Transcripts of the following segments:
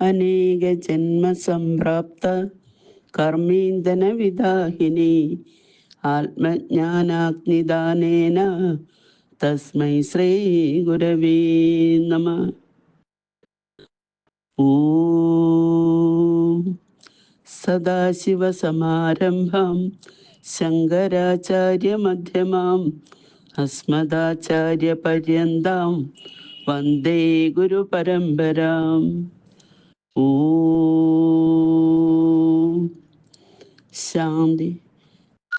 അനേക ജന്മസംപ്രാപ്ത കർമ്മീന്ദന വിദാഹിനി ആത്മജ്ഞാനാഗ്നിദാനേന തസ്മൈ ശ്രീ ഗുരവേ നമ. ഓം. സദാശിവസമാരംഭം ശങ്കരാചാര്യമധ്യമാം അസ്മദാചാര്യപര്യന്താം വന്ദേ ഗുരുപരമ്പരാം പരമ്പരാം. ശാന്തി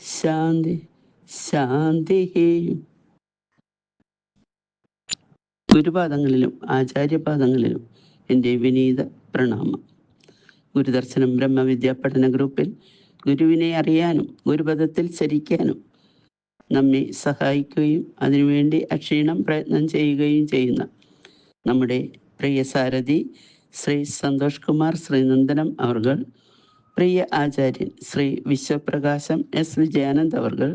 ശാന്തി ശാന്തി ഗുരുപാദങ്ങളിലും ആചാര്യപാദങ്ങളിലും എന്റെ വിനീത പ്രണാമം. ഗുരുദർശനം ബ്രഹ്മവിദ്യാ പഠന ഗ്രൂപ്പിൽ ഗുരുവിനെ അറിയാനും ഗുരുപദത്തിൽ ചരിക്കാനും നമ്മെ സഹായിക്കുകയും അതിനുവേണ്ടി അക്ഷീണം പ്രയത്നം ചെയ്യുകയും ചെയ്യുന്ന നമ്മുടെ പ്രിയ സാരഥി ശ്രീ സന്തോഷ് കുമാർ ശ്രീനന്ദനം അവർകൾ പ്രിയ ആചാര്യൻ ശ്രീ വിശ്വപ്രകാശം എസ് വിജയാനന്ദ് അവർകൾ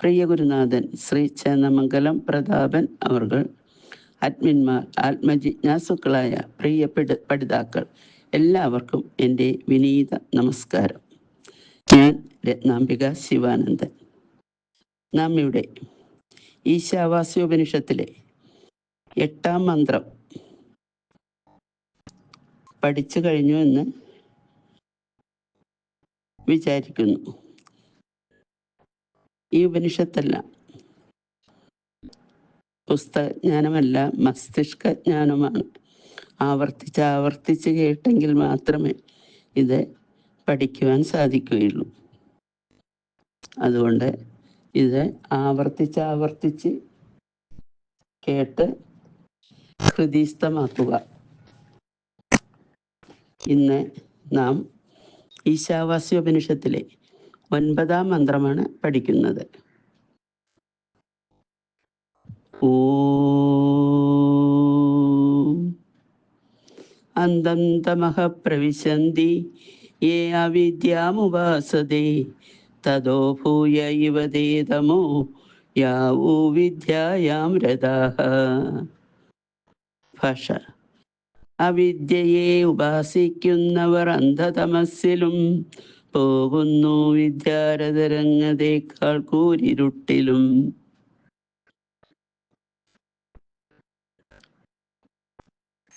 പ്രിയ ഗുരുനാഥൻ ശ്രീ ചേന്നമംഗലം പ്രതാപൻ അവർകൾ അഡ്മിന്മാർ ആത്മജിജ്ഞാസുക്കളായ പ്രിയ പഠിതാക്കൾ എല്ലാവർക്കും എന്റെ വിനീത നമസ്കാരം. ഞാൻ രത്നാംബിക ശിവാനന്ദൻ. നാം ഇവിടെ ഈശാവാസ്യോപനിഷത്തിലെ എട്ടാം മന്ത്രം പഠിച്ചു കഴിഞ്ഞു എന്ന് വിചാരിക്കുന്നു. ഈ ഉപനിഷത്തല്ല പുസ്തകജ്ഞാനമല്ല മസ്തിഷ്ക ജ്ഞാനമാണ് ആവർത്തിച്ച് ആവർത്തിച്ച് കേട്ടെങ്കിൽ മാത്രമേ ഇത് പഠിക്കുവാൻ സാധിക്കുകയുള്ളൂ. അതുകൊണ്ട് ഇത് ആവർത്തിച്ച് ആവർത്തിച്ച് കേട്ട് ഹൃദയസ്ഥമാക്കുക. ഇന്ന് നാം ഈശാവാസ്യോപനിഷത്തിലെ ഒൻപതാം മന്ത്രമാണ് പഠിക്കുന്നത്. ഓ. അന്തം തമഹ പ്രവിശന്തി തതോ ഭൂയ ഇവ ദേതമോ? യാവൂ വിദ്യായാം രഥാഃ. ഭാഷ. അവിദ്യയെ ഉപാസിക്കുന്നവർ അന്ധതമസ്സിലും പോകുന്നു വിദ്യാരതരംഗതേക്കാൾ കൂരിരുട്ടിലും.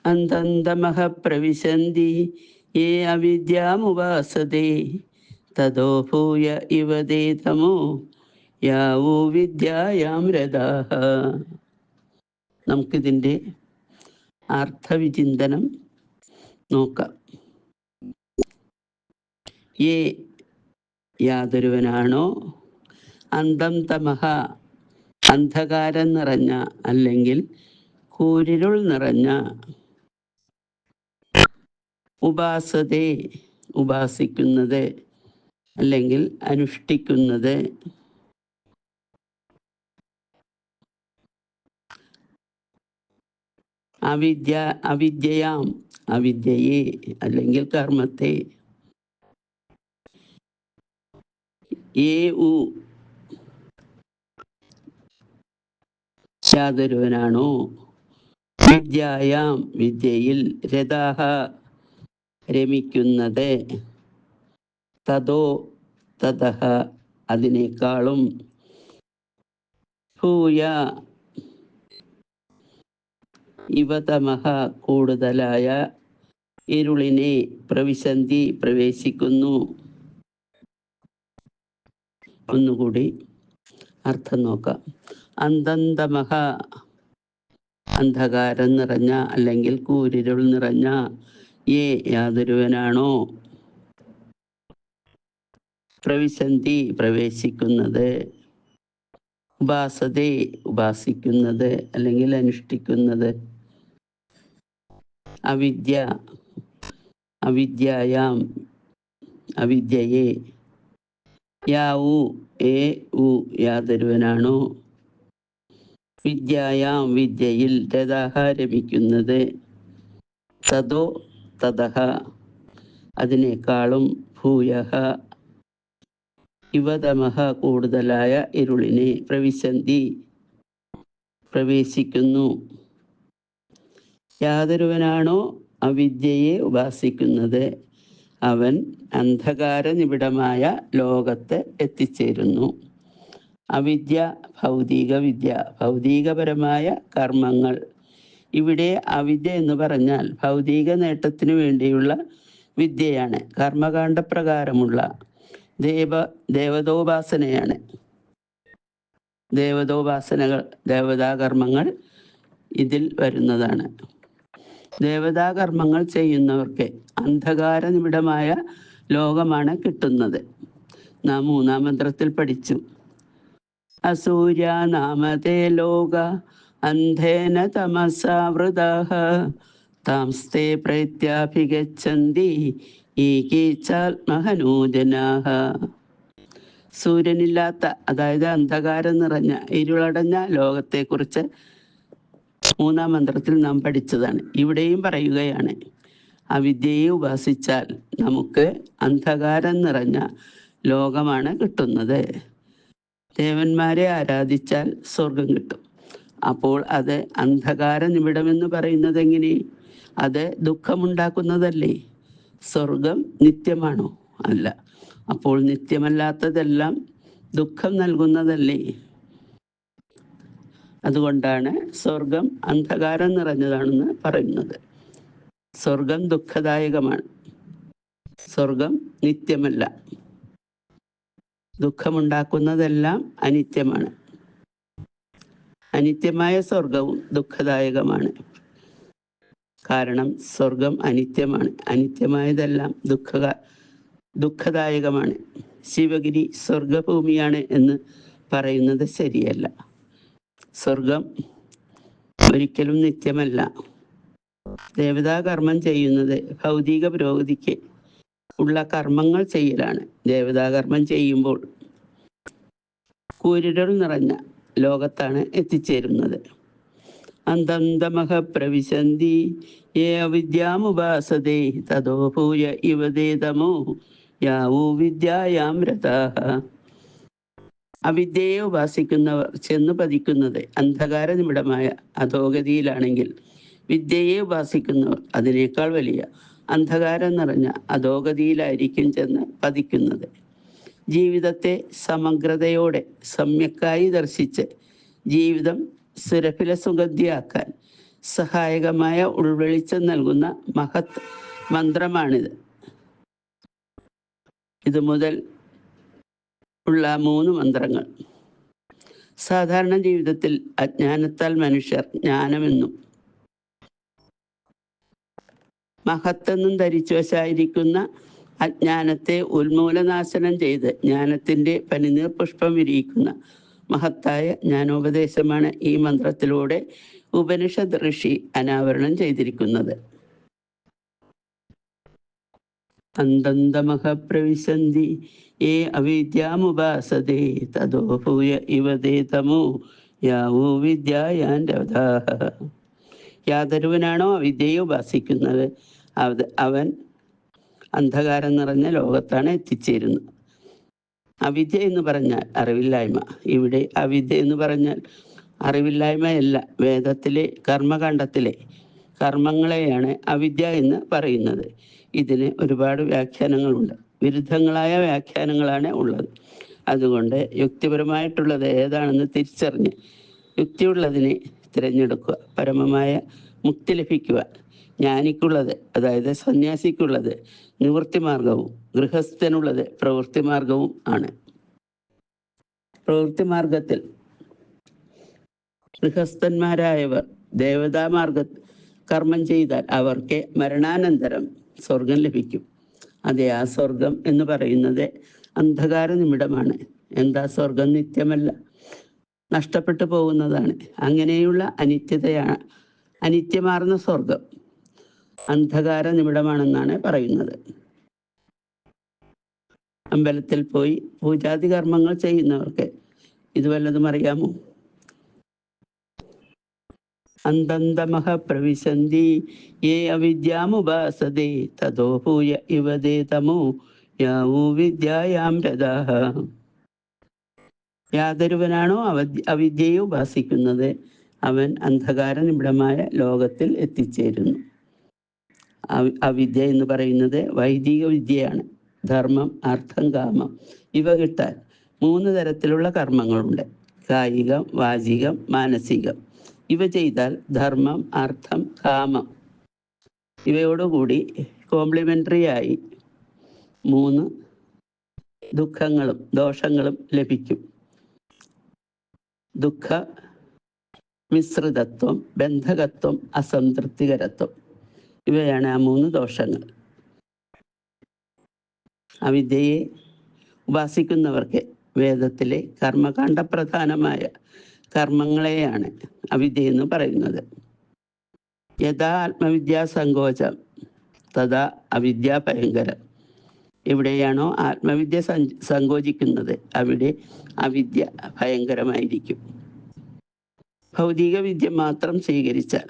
അന്തന്തമഹ പ്രവിശന്തി യേ അവിദ്യാമുപാസതേ. തതോ ഭൂയ ഇവ തമോ യാവോ വിദ്യായാം രഥാഃ നമുക്കിതിന്റെ അർത്ഥവിചിന്തനം നോക്കാം. ഏ യാതൊരുവനാണോ? അന്തം തമഹ അന്ധകാരം നിറഞ്ഞ അല്ലെങ്കിൽ കൂരിരുൾ നിറഞ്ഞ? ഉപാസതേ ഉപാസിക്കുന്നത് അല്ലെങ്കിൽ അനുഷ്ഠിക്കുന്നത്. അവിദ്യ അവിദ്യയാം. അവിദ്യയെ അല്ലെങ്കിൽ കർമ്മത്തെ. ഏ ഉ. വിദ്യായാം. വിദ്യയിൽ രഥാഹ രമിക്കുന്നത്. തതോ തതഹ അതിനേക്കാളും ഭൂയ. ഇവതമഹ കൂടുതലായ ഇരുളിനെ പ്രവിശന്തി പ്രവേശിക്കുന്നു. ഒന്നുകൂടി അർത്ഥം നോക്കാം. അന്തന്തമഹ അന്ധകാരം നിറഞ്ഞ അല്ലെങ്കിൽ കൂരിരുൾ നിറഞ്ഞ ഏ യാതൊരുവനാണോ? പ്രവിശന്തി പ്രവേശിക്കുന്നത് ഉപാസതേ ഉപാസിക്കുന്നത് അല്ലെങ്കിൽ അനുഷ്ഠിക്കുന്നത്. അവിദ്യ അവിദ്യയാം അവിദ്യയെ. യാവു ഏ ഉ യാതൊരുവനാണോ? വിദ്യായാം വിദ്യയിൽ രഥാഹ രമിക്കുന്നത്. തതോ തതഹ അതിനേക്കാളും ഭൂയഹ. ഇവതമഹ കൂടുതലായ ഇരുളിനെ പ്രവിശന്തി പ്രവേശിക്കുന്നു. യാതൊരുവനാണോ അവിദ്യയെ ഉപാസിക്കുന്നത്? അവൻ അന്ധകാര നിബിഡമായ ലോകത്ത് എത്തിച്ചേരുന്നു. അവിദ്യ ഭൗതിക വിദ്യ ഭൗതികപരമായ കർമ്മങ്ങൾ. ഇവിടെ അവിദ്യ എന്ന് പറഞ്ഞാൽ ഭൗതിക നേട്ടത്തിനു വേണ്ടിയുള്ള വിദ്യയാണ്. കർമ്മകാണ്ഡപ്രകാരമുള്ള ദേവ ദേവതോപാസനയാണ്. ദേവതോപാസനകൾ ദേവതാകർമ്മങ്ങൾ ഇതിൽ വരുന്നതാണ്. ദേവതാകർമ്മങ്ങൾ ചെയ്യുന്നവർക്ക് അന്ധകാര നിമിടമായ ലോകമാണ് കിട്ടുന്നത്. നാം മൂന്നാം മന്ത്രത്തിൽ പഠിച്ചു. അസൂര്യ നാമതേ ലോക അന്ധേന തമസാവൃതാഹ താംസ്തേ പ്രത്യാഭിഗച്ഛന്തി ഏകീച്ചാത്മഹനൂജനാഹ സൂര്യനില്ലാത്ത അതായത് അന്ധകാരം നിറഞ്ഞ ഇരുളടഞ്ഞ ലോകത്തെക്കുറിച്ച് മൂന്നാം മന്ത്രത്തിൽ നാം പഠിച്ചതാണ്. ഇവിടെയും പറയുകയാണ് അവിദ്യയെ ഉപാസിച്ചാൽ നമുക്ക് അന്ധകാരം നിറഞ്ഞ ലോകമാണ് കിട്ടുന്നത്. ദേവന്മാരെ ആരാധിച്ചാൽ സ്വർഗം കിട്ടും. അപ്പോൾ അത് അന്ധകാര നിമിടമെന്ന് പറയുന്നത് എങ്ങനെ? അത് ദുഃഖമുണ്ടാക്കുന്നതല്ലേ? സ്വർഗം നിത്യമാണോ? അല്ല. അപ്പോൾ നിത്യമല്ലാത്തതെല്ലാം ദുഃഖം നൽകുന്നതല്ലേ? അതുകൊണ്ടാണ് സ്വർഗം അന്ധകാരം നിറഞ്ഞതാണെന്ന് പറയുന്നത്. സ്വർഗം ദുഃഖദായകമാണ്. സ്വർഗം നിത്യമല്ല. ദുഃഖമുണ്ടാക്കുന്നതെല്ലാം അനിത്യമാണ്. അനിത്യമായ സ്വർഗവും ദുഃഖദായകമാണ്. കാരണം സ്വർഗം അനിത്യമാണ്. അനിത്യമായതെല്ലാം ദുഃഖ ദുഃഖദായകമാണ്. ശിവഗിരി സ്വർഗഭൂമിയാണ് എന്ന് പറയുന്നത് ശരിയല്ല. സ്വർഗം ഒരിക്കലും നിത്യമല്ല. ദേവതാകർമ്മം ചെയ്യുന്നത് ഭൗതിക പുരോഗതിക്ക് ഉള്ള കർമ്മങ്ങൾ ചെയ്യലാണ്. ദേവതാകർമ്മം ചെയ്യുമ്പോൾ കൂരിടൽ നിറഞ്ഞ ലോകത്താണ് എത്തിച്ചേരുന്നത്. അന്തന്തമഹ പ്രവിശന്തി യേ അവിദ്യാമുപാസതേ തതോ ഭൂയ ഇവ ദേതമോ യാവൂ വിദ്യായാം രഥാഹ. അവിദ്യയെ ഉപാസിക്കുന്നവർ ചെന്ന് പതിക്കുന്നത് അന്ധകാര നിമിടമായ അധോഗതിയിലാണെങ്കിൽ വിദ്യയെ ഉപാസിക്കുന്നവർ അതിനേക്കാൾ വലിയ അന്ധകാരം നിറഞ്ഞ അധോഗതിയിലായിരിക്കും ചെന്ന് പതിക്കുന്നത്. ജീവിതത്തെ സമഗ്രതയോടെ സമ്യക്കായി ദർശിച്ച് ജീവിതം സുരഭില സുഗന്ധിയാക്കാൻ സഹായകമായ ഉൾവെളിച്ചം നൽകുന്ന മഹത് മന്ത്രമാണിത്. ഇത് മുതൽ ഉള്ള മൂന്ന് മന്ത്രങ്ങൾ. സാധാരണ ജീവിതത്തിൽ അജ്ഞാനത്താൽ മനുഷ്യർ ജ്ഞാനമെന്നും മഹത്തെന്നും ധരിച്ചു വശായിരിക്കുന്ന അജ്ഞാനത്തെ ഉന്മൂലനാശനം ചെയ്ത് ജ്ഞാനത്തിന്റെ പനിനീർ പുഷ്പം വിരിയിക്കുന്ന മഹത്തായ ജ്ഞാനോപദേശമാണ് ഈ മന്ത്രത്തിലൂടെ ഉപനിഷത് ഋഷി അനാവരണം ചെയ്തിരിക്കുന്നത്. അന്തന്തമഹ ഏ അവിദ്യാമുപാസതേ തതോ ഭൂയ ഇവതേ തമോ യാവോ വിദ്യായാൻ രഥാഹ യാതൊരുവനാണോ അവിദ്യയെ ഉപാസിക്കുന്നത്? അവൻ അന്ധകാരം നിറഞ്ഞ ലോകത്താണ് എത്തിച്ചേരുന്നത്. അവിദ്യ എന്ന് പറഞ്ഞാൽ അറിവില്ലായ്മ. ഇവിടെ അവിദ്യ എന്ന് പറഞ്ഞാൽ അറിവില്ലായ്മയല്ല. വേദത്തിലെ കർമ്മകാണ്ഡത്തിലെ കർമ്മങ്ങളെയാണ് അവിദ്യ എന്ന് പറയുന്നത്. ഇതിന് ഒരുപാട് വ്യാഖ്യാനങ്ങളുണ്ട്. വിരുദ്ധങ്ങളായ വ്യാഖ്യാനങ്ങളാണ് ഉള്ളത്. അതുകൊണ്ട് യുക്തിപരമായിട്ടുള്ളത് ഏതാണെന്ന് തിരിച്ചറിഞ്ഞ് യുക്തിയുള്ളതിനെ തിരഞ്ഞെടുക്കുക പരമമായ മുക്തി ലഭിക്കുക ജ്ഞാനിക്കുള്ളത് അതായത് സന്യാസിക്കുള്ളത് നിവൃത്തി മാർഗവും ഗൃഹസ്ഥനുള്ളത് പ്രവൃത്തി മാർഗവും ആണ്. പ്രവൃത്തി മാർഗത്തിൽ ഗൃഹസ്ഥന്മാരായവർ ദേവതാമാർഗ കർമ്മം ചെയ്താൽ അവർക്ക് മരണാനന്തരം സ്വർഗം ലഭിക്കും. അതെ ആ സ്വർഗം എന്ന് പറയുന്നത് അന്ധകാര നിമിടമാണ്. എന്താ സ്വർഗം നിത്യമല്ല? നഷ്ടപ്പെട്ടു പോകുന്നതാണ്. അങ്ങനെയുള്ള അനിത്യതയാണ് അനിത്യമാർന്ന സ്വർഗം. അന്ധകാര നിമിടമാണെന്നാണ് പറയുന്നത്. അമ്പലത്തിൽ പോയി പൂജാതി കർമ്മങ്ങൾ ചെയ്യുന്നവർക്ക് ഇത് വല്ലതും അറിയാമോ? അന്തന്തമഹ പ്രവിശന്തി യേ അവിദ്യാമുപാസതേ തതോ ഭൂയ ഇവതേ തമോ യാവൂ വിദ്യായാം രഥാഹ. യാതൊരുവനാണോ അവിദ്യയെ ഉപാസിക്കുന്നത്? അവൻ അന്ധകാര നിബിഡമായ ലോകത്തിൽ എത്തിച്ചേരുന്നു. അവിദ്യ എന്ന് പറയുന്നത് വൈദിക വിദ്യയാണ്. ധർമ്മം അർത്ഥം കാമം ഇവ കിട്ടാൻ മൂന്ന് തരത്തിലുള്ള കർമ്മങ്ങളുണ്ട്. കായികം വാചികം മാനസികം. ഇവ ചെയ്താൽ ധർമ്മം അർത്ഥം കാമം ഇവയോടുകൂടി കോംപ്ലിമെന്ററി ആയി മൂന്ന് ദുഃഖങ്ങളും ദോഷങ്ങളും ലഭിക്കും. ദുഃഖ മിശ്രിതത്വം ബന്ധകത്വം അസംതൃപ്തികരത്വം. ഇവയാണ് ആ മൂന്ന് ദോഷങ്ങൾ. അവിദ്യയെ ഉപാസിക്കുന്നവർക്ക് വേദത്തിലെ കർമ്മകാണ്ഡ പ്രധാനമായ കർമ്മങ്ങളെയാണ് അവിദ്യ എന്ന് പറയുന്നത്. യഥാ ആത്മവിദ്യാ സങ്കോചം തഥാ അവിദ്യ ഭയങ്കരം എവിടെയാണോ ആത്മവിദ്യ സങ്കോചിക്കുന്നത് അവിടെ അവിദ്യ ഭയങ്കരമായിരിക്കും. ഭൗതിക വിദ്യ മാത്രം സ്വീകരിച്ചാൽ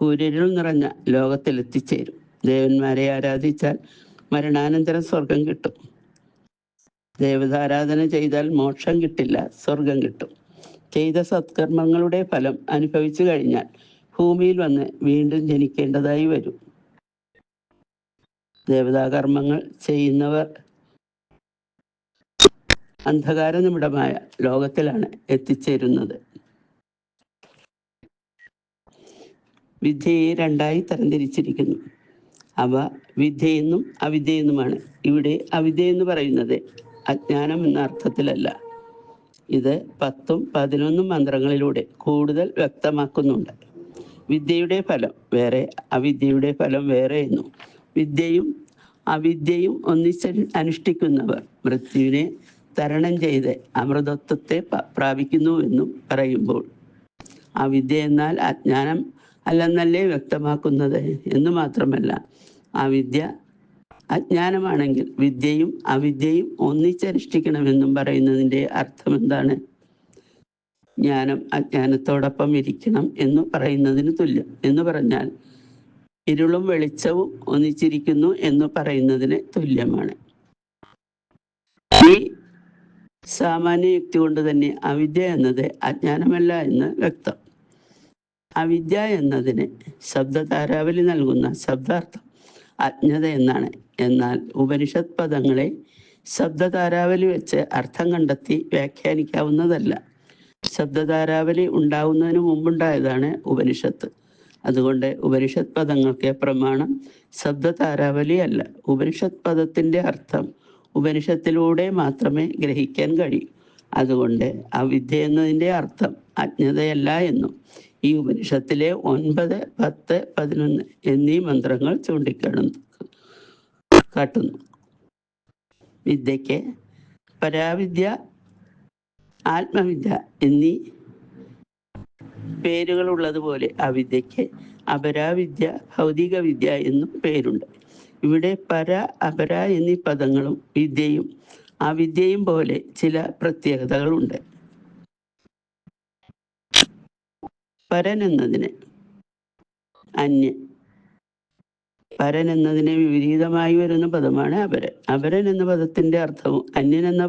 കൂരിരുൾ നിറഞ്ഞ ലോകത്തിൽ എത്തിച്ചേരും ദേവന്മാരെ ആരാധിച്ചാൽ മരണാനന്തരം സ്വർഗം കിട്ടും. ദേവതാരാധന ചെയ്താൽ മോക്ഷം കിട്ടില്ല സ്വർഗം കിട്ടും. ചെയ്ത സത്കർമ്മങ്ങളുടെ ഫലം അനുഭവിച്ചു കഴിഞ്ഞാൽ ഭൂമിയിൽ വന്ന് വീണ്ടും ജനിക്കേണ്ടതായി വരും. ദേവതാകർമ്മങ്ങൾ ചെയ്യുന്നവർ അന്ധകാര നിമിടമായ ലോകത്തിലാണ് എത്തിച്ചേരുന്നത്. വിദ്യയെ രണ്ടായി തരംതിരിച്ചിരിക്കുന്നു. അവ വിദ്യയെന്നും അവിദ്യയെന്നുമാണ് ഇവിടെ അവിദ്യ എന്ന് പറയുന്നത് അജ്ഞാനം എന്ന അർത്ഥത്തിലല്ല. ഇത് പത്തും പതിനൊന്നും മന്ത്രങ്ങളിലൂടെ കൂടുതൽ വ്യക്തമാക്കുന്നുണ്ട്. വിദ്യയുടെ ഫലം വേറെ അവിദ്യയുടെ ഫലം വേറെ എന്നും. വിദ്യയും അവിദ്യയും ഒന്നിച്ച് അനുഷ്ഠിക്കുന്നവർ മൃത്യുവിനെ തരണം ചെയ്ത് അമൃതത്വത്തെ പ്രാപിക്കുന്നു എന്നും പറയുമ്പോൾ അവിദ്യ എന്നാൽ അജ്ഞാനം അല്ലെന്നല്ലേ വ്യക്തമാക്കുന്നത് എന്ന് മാത്രമല്ല. ആ വിദ്യ അജ്ഞാനമാണെങ്കിൽ വിദ്യയും അവിദ്യയും ഒന്നിച്ചനുഷ്ഠിക്കണമെന്നും പറയുന്നതിന്റെ അർത്ഥം എന്താണ് ജ്ഞാനം അജ്ഞാനത്തോടൊപ്പം ഇരിക്കണം എന്ന് പറയുന്നതിന് തുല്യം. എന്ന് പറഞ്ഞാൽ ഇരുളും വെളിച്ചവും ഒന്നിച്ചിരിക്കുന്നു എന്ന് പറയുന്നതിന് തുല്യമാണ്. ഈ സാമാന്യ യുക്തി കൊണ്ട് തന്നെ അവിദ്യ എന്നത് അജ്ഞാനമല്ല എന്ന് വ്യക്തം. അവിദ്യ എന്നതിന് ശബ്ദധാരാവലി നൽകുന്ന ശബ്ദാർത്ഥം അജ്ഞത എന്നാണ്. എന്നാൽ ഉപനിഷത് പദങ്ങളെ ശബ്ദധാരാവലി വെച്ച് അർത്ഥം കണ്ടെത്തി വ്യാഖ്യാനിക്കാവുന്നതല്ല. ശബ്ദധാരാവലി ഉണ്ടാവുന്നതിന് മുമ്പുണ്ടായതാണ് ഉപനിഷത്ത്. അതുകൊണ്ട് ഉപനിഷത് പദങ്ങൾക്ക് പ്രമാണം ശബ്ദധാരാവലി അല്ല. ഉപനിഷത് പദത്തിന്റെ അർത്ഥം ഉപനിഷത്തിലൂടെ മാത്രമേ ഗ്രഹിക്കാൻ കഴിയൂ. അതുകൊണ്ട് അവിദ്യ എന്നതിന്റെ അർത്ഥം അജ്ഞതയല്ല എന്നും ഈ ഉപനിഷത്തിലെ ഒൻപത് പത്ത് പതിനൊന്ന് എന്നീ മന്ത്രങ്ങൾ ചൂണ്ടിക്കാണുന്നു. കാട്ടുന്നു. വിദ്യയ്ക്ക് പരാവിദ്യ ആത്മവിദ്യ എന്നീ പേരുകളുള്ളതുപോലെ അവിദ്യയ്ക്ക് അപരാവിദ്യ ഭൗതിക വിദ്യ എന്നും പേരുണ്ട്. ഇവിടെ പര അപര എന്നീ പദങ്ങളും വിദ്യയും അവിദ്യയും പോലെ ചില പ്രത്യേകതകളുണ്ട്. പരൻ എന്നതിനെ അന്യൻ പരൻ എന്നതിന് വിപരീതമായി വരുന്ന പദമാണ് അപരൻ അപരൻ എന്ന പദത്തിന്റെ അർത്ഥവും അന്യൻ എന്ന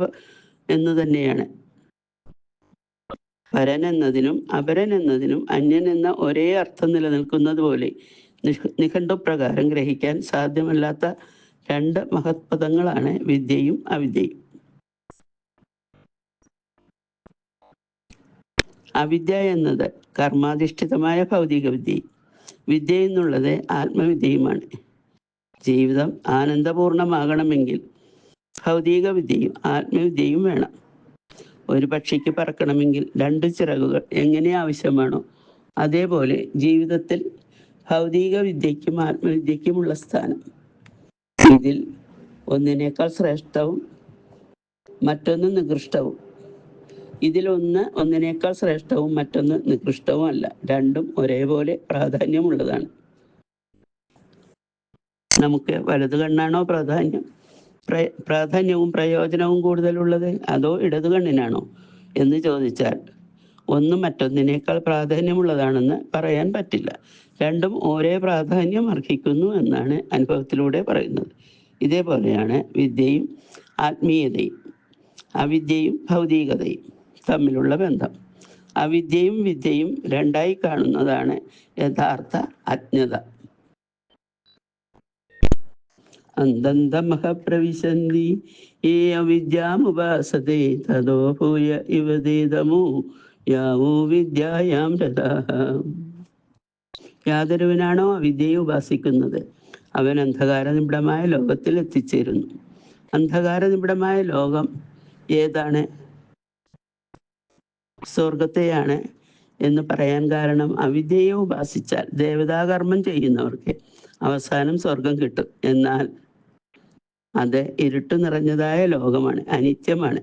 എന്ന് തന്നെയാണ്. പരൻ എന്നതിനും അപരൻ എന്നതിനും അന്യൻ എന്ന ഒരേ അർത്ഥം നിലനിൽക്കുന്നത് പോലെ നിഘണ്ടു നിഘണ്ടുപ്രകാരം ഗ്രഹിക്കാൻ സാധ്യമല്ലാത്ത രണ്ട് മഹത്പദങ്ങളാണ് വിദ്യയും അവിദ്യയും. അവിദ്യ എന്നത് കർമാധിഷ്ഠിതമായ ഭൗതിക വിദ്യ വിദ്യ എന്നുള്ളത് ആത്മവിദ്യയുമാണ്. ജീവിതം ആനന്ദപൂർണമാകണമെങ്കിൽ ഭൗതിക വിദ്യയും ആത്മവിദ്യയും വേണം. ഒരു പക്ഷിക്ക് പറക്കണമെങ്കിൽ രണ്ട് ചിറകുകൾ എങ്ങനെ ആവശ്യമാണോ അതേപോലെ ജീവിതത്തിൽ ഭൗതിക വിദ്യയ്ക്കും ആത്മവിദ്യയ്ക്കുമുള്ള സ്ഥാനം. ഇതിൽ ഒന്നിനേക്കാൾ ശ്രേഷ്ഠവും മറ്റൊന്ന് നികൃഷ്ടവും ഇതിലൊന്ന് ഒന്നിനേക്കാൾ ശ്രേഷ്ഠവും മറ്റൊന്ന് നികൃഷ്ടവും അല്ല. രണ്ടും ഒരേപോലെ പ്രാധാന്യമുള്ളതാണ്. നമുക്ക് വലതു കണ്ണാണോ പ്രാധാന്യം? പ്ര- പ്രാധാന്യവും പ്രയോജനവും കൂടുതലുള്ളത് അതോ ഇടതു കണ്ണിനാണോ? എന്ന് ചോദിച്ചാൽ ഒന്ന് മറ്റൊന്നിനേക്കാൾ പ്രാധാന്യമുള്ളതാണെന്ന് പറയാൻ പറ്റില്ല. രണ്ടും ഒരേ പ്രാധാന്യം അർഹിക്കുന്നു എന്നാണ് അനുഭവത്തിലൂടെ പറയുന്നത്. ഇതേപോലെയാണ് വിദ്യയും ആത്മീയതയും. അവിദ്യയും ഭൗതികതയും. തമ്മിലുള്ള ബന്ധം. അവിദ്യയും വിദ്യയും രണ്ടായി കാണുന്നതാണ് യഥാർത്ഥ അജ്ഞത. അന്തന്തമഹ പ്രവിശന്തി ഏ അവിദ്യാമുപാസതേ തതോ ഭൂയ ഇവതേതമോ യാവോ വിദ്യായാം രഥാഹ. യാതൊരുവനാണോ അവിദ്യയെ ഉപാസിക്കുന്നത്? അവൻ അന്ധകാര നിബിഡമായ ലോകത്തിൽ എത്തിച്ചേരുന്നു. അന്ധകാര നിബിഡമായ ലോകം ഏതാണ്? സ്വർഗത്തെയാണ് എന്ന് പറയാൻ കാരണം അവിദ്യയെ ഉപാസിച്ചാൽ ദേവതാകർമ്മം ചെയ്യുന്നവർക്ക് അവസാനം സ്വർഗം കിട്ടും. എന്നാൽ അത് ഇരുട്ട് നിറഞ്ഞതായ ലോകമാണ് അനിത്യമാണ്.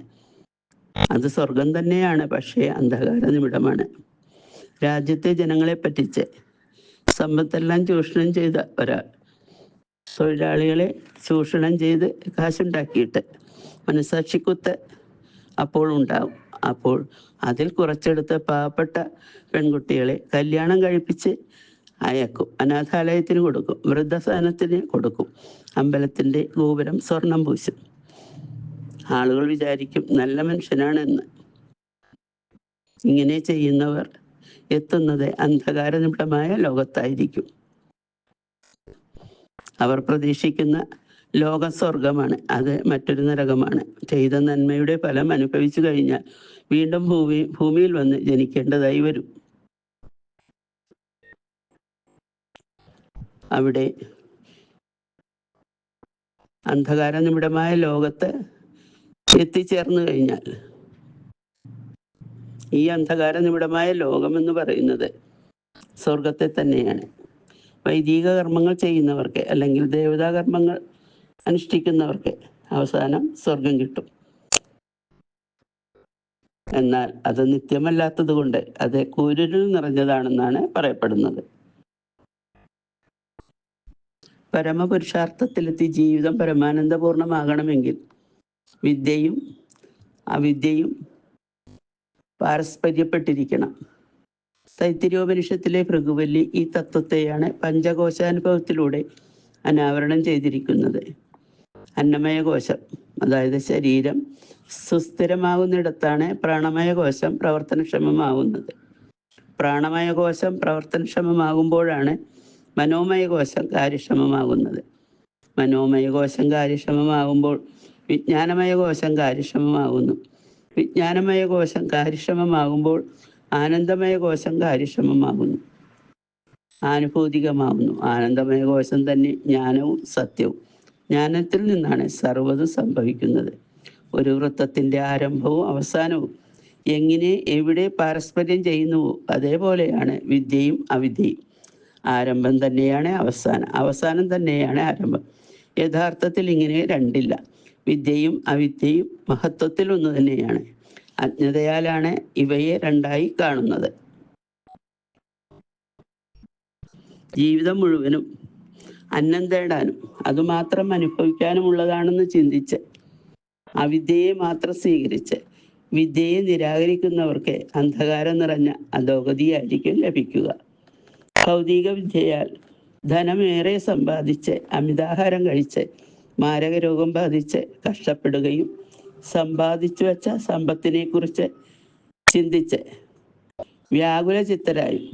അത് സ്വർഗം തന്നെയാണ് പക്ഷേ അന്ധകാര നിമിടമാണ്. രാജ്യത്തെ ജനങ്ങളെ പറ്റിച്ച് സമ്പത്തെല്ലാം ചൂഷണം ചെയ്ത ഒരാൾ തൊഴിലാളികളെ ചൂഷണം ചെയ്ത് കാശുണ്ടാക്കിയിട്ട് മനസാക്ഷിക്കുത്ത് അപ്പോൾ ഉണ്ടാവും. അപ്പോൾ അതിൽ കുറച്ചെടുത്ത പാവപ്പെട്ട പെൺകുട്ടികളെ കല്യാണം കഴിപ്പിച്ച് അയക്കും. അനാഥാലയത്തിന് കൊടുക്കും. വൃദ്ധസാനത്തിന് കൊടുക്കും. അമ്പലത്തിന്റെ ഗോപുരം സ്വർണം പൂശും. ആളുകൾ വിചാരിക്കും നല്ല മനുഷ്യനാണെന്ന്. ഇങ്ങനെ ചെയ്യുന്നവർ എത്തുന്നത് അന്ധകാര നിമിടമായ ലോകത്തായിരിക്കും. അവർ പ്രതീക്ഷിക്കുന്ന ലോക സ്വർഗമാണ് അത് മറ്റൊരു നരകമാണ്. ചെയ്ത നന്മയുടെ ഫലം അനുഭവിച്ചു കഴിഞ്ഞാൽ വീണ്ടും ഭൂമി ഭൂമിയിൽ വന്ന് ജനിക്കേണ്ടതായി വരും. അവിടെ അന്ധകാര നിമിടമായ ലോകത്ത് എത്തിച്ചേർന്നു കഴിഞ്ഞാൽ ഈ അന്ധകാര നിമിടമായ ലോകം എന്ന് പറയുന്നത് സ്വർഗത്തെ തന്നെയാണ്. വൈദിക കർമ്മങ്ങൾ ചെയ്യുന്നവർക്ക് അല്ലെങ്കിൽ ദേവതാ കർമ്മങ്ങൾ അനുഷ്ഠിക്കുന്നവർക്ക് അവസാനം സ്വർഗം കിട്ടും. എന്നാൽ അത് നിത്യമല്ലാത്തത് കൊണ്ട് അത് കൂരിരുൾ നിറഞ്ഞതാണെന്നാണ് പറയപ്പെടുന്നത്. പരമപുരുഷാർത്ഥത്തിലെത്തി ജീവിതം പരമാനന്ദപൂർണമാകണമെങ്കിൽ വിദ്യയും അവിദ്യയും പാരസ്പര്യപ്പെട്ടിരിക്കണം. തൈത്തിരിയോപനിഷത്തിലെ ഭൃഗുവല്ലി ഈ തത്വത്തെയാണ് പഞ്ചകോശാനുഭവത്തിലൂടെ അനാവരണം ചെയ്തിരിക്കുന്നത്. അന്നമയ കോശം അതായത് ശരീരം സുസ്ഥിരമാകുന്നിടത്താണ് പ്രാണമയ കോശം പ്രവർത്തനക്ഷമമാകുന്നത്. പ്രാണമയ കോശം പ്രവർത്തനക്ഷമമാകുമ്പോഴാണ് മനോമയ കോശം കാര്യക്ഷമമാകുന്നത്. മനോമയ കോശം കാര്യക്ഷമമാകുമ്പോൾ വിജ്ഞാനമയ കോശം കാര്യക്ഷമമാകുന്നു. വിജ്ഞാനമയ കോശം കാര്യക്ഷമമാകുമ്പോൾ ആനന്ദമയ കോശം കാര്യക്ഷമമാകുന്നു. ആനുഭൂതികമാകുന്നു. ആനന്ദമയ കോശം തന്നെ ജ്ഞാനവും സത്യവും. ജ്ഞാനത്തിൽ നിന്നാണ് സർവതും സംഭവിക്കുന്നത്. ഒരു വൃത്തത്തിന്റെ ആരംഭവും അവസാനവും എങ്ങനെ എവിടെ പാരസ്പര്യം ചെയ്യുന്നുവോ അതേപോലെയാണ് വിദ്യയും അവിദ്യയും. ആരംഭം തന്നെയാണ് അവസാനം അവസാനം തന്നെയാണ് ആരംഭം. യഥാർത്ഥത്തിൽ ഇങ്ങനെ രണ്ടില്ല. വിദ്യയും അവിദ്യയും മഹത്വത്തിൽ ഒന്ന് തന്നെയാണ്. അജ്ഞതയാലാണ് ഇവയെ രണ്ടായി കാണുന്നത്. ജീവിതം മുഴുവനും അന്നം തേടാനും അതുമാത്രം അനുഭവിക്കാനുമുള്ളതാണെന്ന് ചിന്തിച്ച് അവിദ്യയെ മാത്രം സ്വീകരിച്ച് വിദ്യയെ നിരാകരിക്കുന്നവർക്ക് അന്ധകാരം നിറഞ്ഞ അധോഗതിയായിരിക്കും ലഭിക്കുക. ഭൗതിക വിദ്യയാൽ ധനമേറെ സമ്പാദിച്ച് അമിതാഹാരം കഴിച്ച് മാരക രോഗം ബാധിച്ച് കഷ്ടപ്പെടുകയും സമ്പാദിച്ചു വെച്ച സമ്പത്തിനെ കുറിച്ച് ചിന്തിച്ച് വ്യാകുല ചിത്തരായും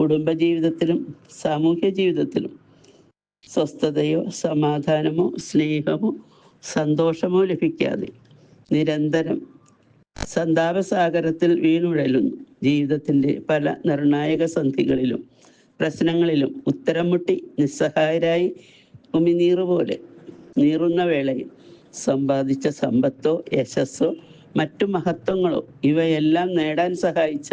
കുടുംബജീവിതത്തിലും സാമൂഹ്യ ജീവിതത്തിലും സ്വസ്ഥതയോ സമാധാനമോ സ്നേഹമോ സന്തോഷമോ ലഭിക്കാതെ നിരന്തരം സന്താപസാഗരത്തിൽ വീണുഴലുന്നു. ജീവിതത്തിന്റെ പല നിർണായക സന്ധികളിലും പ്രശ്നങ്ങളിലും ഉത്തരം മുട്ടി നിസ്സഹായരായി ഉമിനീർ പോലെ നീറുന്ന വേളയിൽ സമ്പാദിച്ച സമ്പത്തോ യശസ്സോ മറ്റു മഹത്വങ്ങളോ ഇവയെല്ലാം നേടാൻ സഹായിച്ച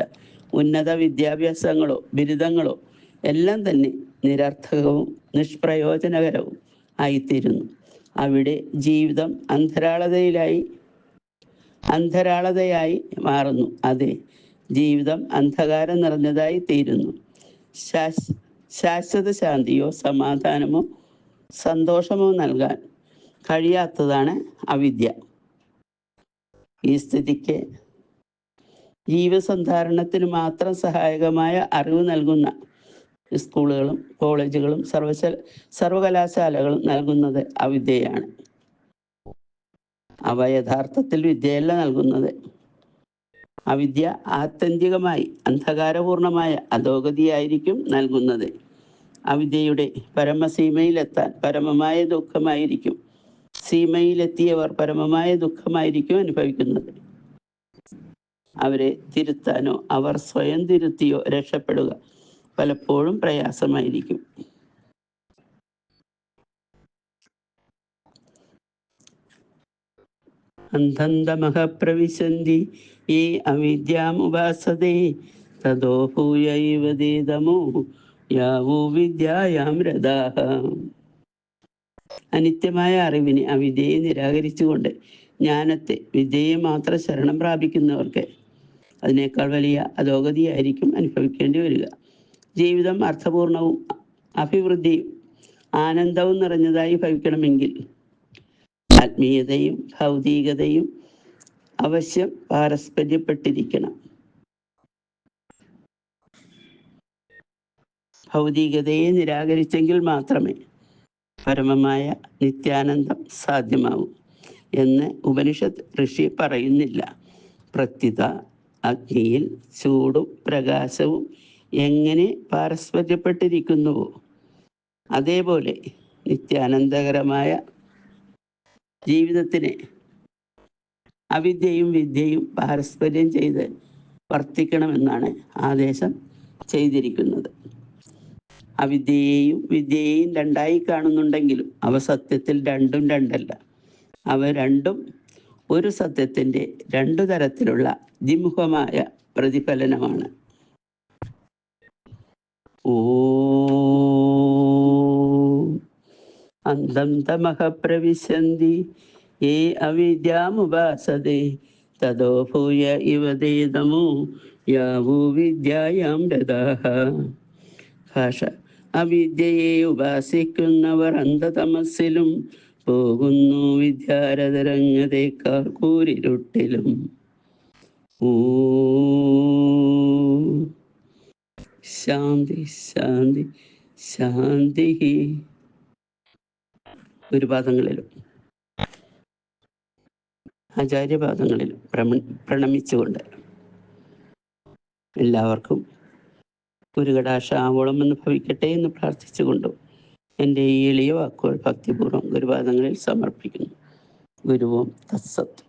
ഉന്നത വിദ്യാഭ്യാസങ്ങളോ ബിരുദങ്ങളോ എല്ലാം തന്നെ നിരർത്ഥകവും നിഷ്പ്രയോജനകരവും ആയിത്തീരുന്നു. അവിടെ ജീവിതം അന്ധരാളതയിലായി അന്ധരാളതയായി മാറുന്നു. അതെ ജീവിതം അന്ധകാരം നിറഞ്ഞതായി തീരുന്നു. ശാശ് ശാശ്വത ശാന്തിയോ സമാധാനമോ സന്തോഷമോ നൽകാൻ കഴിയാത്തതാണ് അവിദ്യ. ഈ സ്ഥിതിക്ക് ജീവസന്ധാരണത്തിന് മാത്രം സഹായകമായ അറിവ് നൽകുന്ന സ്കൂളുകളും കോളേജുകളും സർവശാല സർവകലാശാലകളും നൽകുന്നത് അവിദ്യയാണ്. അവ യഥാർത്ഥത്തിൽ വിദ്യയല്ല നൽകുന്നത്. അവിദ്യ ആത്യന്തികമായി അന്ധകാരപൂർണമായ അധോഗതിയായിരിക്കും നൽകുന്നത്. അവിദ്യയുടെ പരമസീമയിലെത്താൻ പരമമായ ദുഃഖമായിരിക്കും. സീമയിലെത്തിയവർ പരമമായ ദുഃഖമായിരിക്കും അനുഭവിക്കുന്നത്. അവരെ തിരുത്താനോ അവർ സ്വയം തിരുത്തിയോ രക്ഷപ്പെടുക. പലപ്പോഴും പ്രയാസമായിരിക്കും. അന്ധന്തമഹ പ്രവിശന്തി ഈ അവിദ്യാമുപാസതേ തതോ ഭൂയൈവതീതമോ യാവോ വിദ്യായാം രഥാഹ. അനിത്യമായ അറിവിനെ അവിദ്യയെ നിരാകരിച്ചുകൊണ്ട് ജ്ഞാനത്തെ വിദ്യയെ മാത്രം ശരണം പ്രാപിക്കുന്നവർക്ക് അതിനേക്കാൾ വലിയ അധോഗതിയായിരിക്കും അനുഭവിക്കേണ്ടി വരിക. ജീവിതം അർത്ഥപൂർണവും അഭിവൃദ്ധിയും ആനന്ദവും നിറഞ്ഞതായി ഭവിക്കണമെങ്കിൽ ആത്മീയതയും ഭൗതികതയും അവശ്യം പാരസ്പര്യപ്പെട്ടിരിക്കണം. ഭൗതികതയെ നിരാകരിച്ചെങ്കിൽ മാത്രമേ പരമമായ നിത്യാനന്ദം സാധ്യമാവൂ എന്ന് ഉപനിഷത്ത് ഋഷി പറയുന്നില്ല. പ്രത്യുത അഗ്നിയിൽ ചൂടും പ്രകാശവും എങ്ങനെ പാരസ്പര്യപ്പെട്ടിരിക്കുന്നുവോ? അതേപോലെ നിത്യാനന്ദകരമായ ജീവിതത്തിനെ അവിദ്യയും വിദ്യയും പാരസ്പര്യം ചെയ്ത് വർത്തിക്കണമെന്നാണ് ആദേശം ചെയ്തിരിക്കുന്നത്. അവിദ്യയെയും വിദ്യയെയും രണ്ടായി കാണുന്നുണ്ടെങ്കിലും അവ സത്യത്തിൽ രണ്ടും രണ്ടല്ല. അവ രണ്ടും ഒരു സത്യത്തിന്റെ രണ്ടു തരത്തിലുള്ള ദ്വിമുഖമായ പ്രതിഫലനമാണ്. ഓ അന്തം തമഹ പ്രവിശന്തി ഏ അവിദ്യാമുപാസതേ തദോ ഭൂയ ഇവതേതമോ യാവൂ വിദ്യായാം രഥാഹ ഭാഷ. അവിദ്യയെ ഉപാസിക്കുന്നവർ അന്ധതമസ്സിലും പോകുന്നു വിദ്യാരതരങ്ങതേക്കാൾ കൂരിരുട്ടിലും. ഓ ശാന്തി ശാന്തി ശാന്തി. ഗുരുപാദങ്ങളിലും ആചാര്യപാദങ്ങളിലും പ്രമ പ്രണമിച്ചുകൊണ്ട് എല്ലാവർക്കും ഒരു ഗുരുകടാശ ആവോളമെന്ന് ഭവിക്കട്ടെ എന്ന് പ്രാർത്ഥിച്ചുകൊണ്ടും എന്റെ ഈ എളിയ വാക്കുകൾ ഭക്തിപൂർവം ഗുരുപാദങ്ങളിൽ സമർപ്പിക്കുന്നു. ഗുരുവും തത്സത്ത്